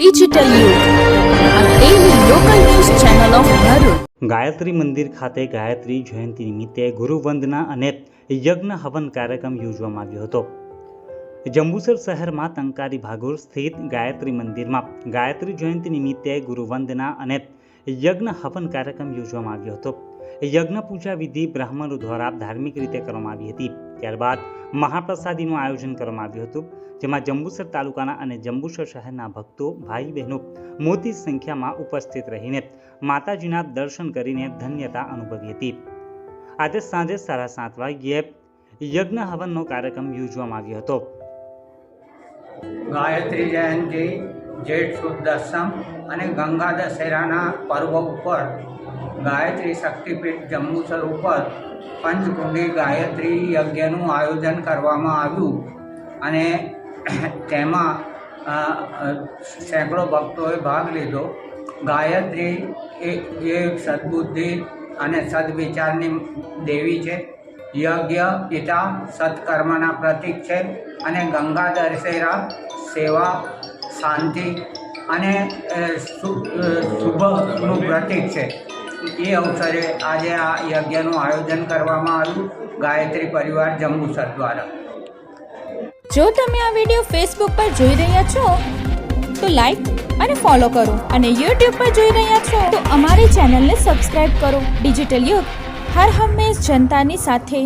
Digital. Gayatri મંદિર ખાતે ગાયત્રી જયંતિ નિમિત્તે ગુરુવંદના અને યજ્ઞ હવન કાર્યક્રમ યોજવામાં આવ્યો હતો જંબુસર શહેરમાં ટંકારી ભાગોળ સ્થિત ગાયત્રી મંદિરમાં ગાયત્રી જયંતિ નિમિત્તે ગુરુવંદના અને યજ્ઞ હવન કાર્યક્રમ યોજવામાં આવ્યો હતો યજ્ઞ પૂજા વિધિ બ્રાહ્મણો દ્વારા ધાર્મિક રીતે કરવામાં આવી હતી. ત્યારબાદ મહાપ્રસાદીનું આયોજન કરવામાં આવ્યું હતું, જેમાં જંબુસર તાલુકાના અને જંબુસર શહેરના ભક્તો ભાઈ બહેનો મોટી સંખ્યામાં ઉપસ્થિત રહીને માતાજીના દર્શન કરીને ધન્યતા અનુભવી હતી. આજે સાંજે સાડા સાત વાગ્યે યજ્ઞ હવનનો કાર્યક્રમ યોજવામાં આવ્યો હતો. ગાયત્રી જયંતિ, જેઠ સુદ દસમ અને ગંગા દશેરાના પર્વ ઉપર ગાયત્રી શક્તિપીઠ જંબુસર ઉપર પંચકુંડી ગાયત્રી યજ્ઞનું આયોજન કરવામાં આવ્યું. અને તેમાં સેંકડો ભક્તોએ ભાગ લીધો. ગાયત્રી એ એ સદબુદ્ધિ અને સદવિચારની દેવી છે. યજ્ઞ પિતા સત્કર્મના પ્રતીક છે અને ગંગા દર્શેરા સેવા, શાંતિ અને શુભનું પ્રતીક છે. એ અવસરે આજે આ યજ્ઞનું આયોજન કરવામાં આવ્યું ગાયત્રી પરિવાર જંબુસર દ્વારા. જો તમે આ વીડિયો ફેસબુક પર જોઈ રહ્યા છો, તો લાઈક અને ફોલો કરો અને યુટ્યુબ પર જોઈ રહ્યા છો, તો અમારી ચેનલને સબસ્ક્રાઇબ કરો. ડિજિટલ યુગ હર હંમેશ જનતાની સાથે